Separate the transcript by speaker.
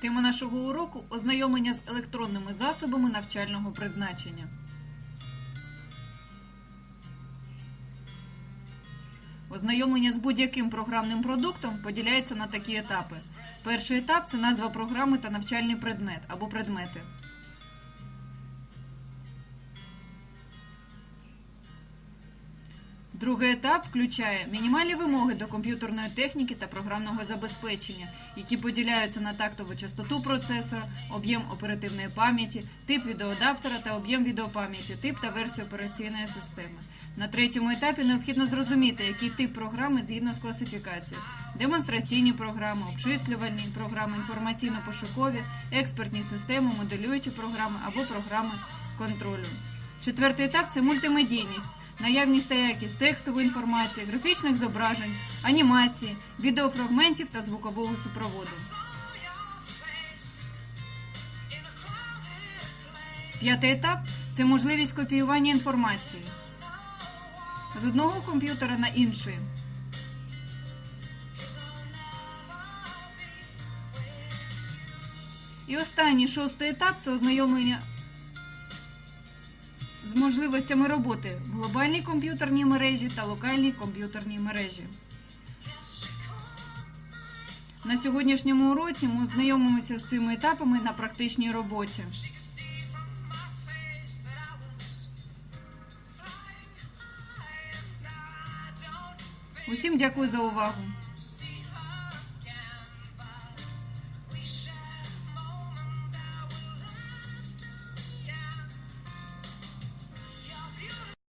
Speaker 1: Тема нашого уроку ознайомлення з електронними засобами навчального призначення. Ознайомлення з будь-яким програмним продуктом поділяється на такі етапи. Перший етап це назва програми та навчальний предмет або предмети. Другий етап включає мінімальні вимоги до комп'ютерної техніки та програмного забезпечення, які поділяються на тактову частоту процесора, об'єм оперативної пам'яті, тип відеоадаптера та об'єм відеопам'яті, тип та версію операційної системи. На третьому етапі необхідно зрозуміти, який тип програми згідно з класифікацією. Демонстраційні програми, обчислювальні програми, інформаційно-пошукові, експертні системи, моделюючі програми або програми контролю. Четвертий етап це мультимедійність, наявність та якість текстової інформації, графічних зображень, анімації, відеофрагментів та звукового супроводу. П'ятий етап це можливість копіювання інформації з одного комп'ютера на інший. І останній шостий етап це ознайомлення з можливостями роботи в глобальній комп'ютерній мережі та локальній комп'ютерній мережі. На сьогоднішньому уроці ми ознайомимося з цими етапами на практичній роботі. Усім дякую за увагу.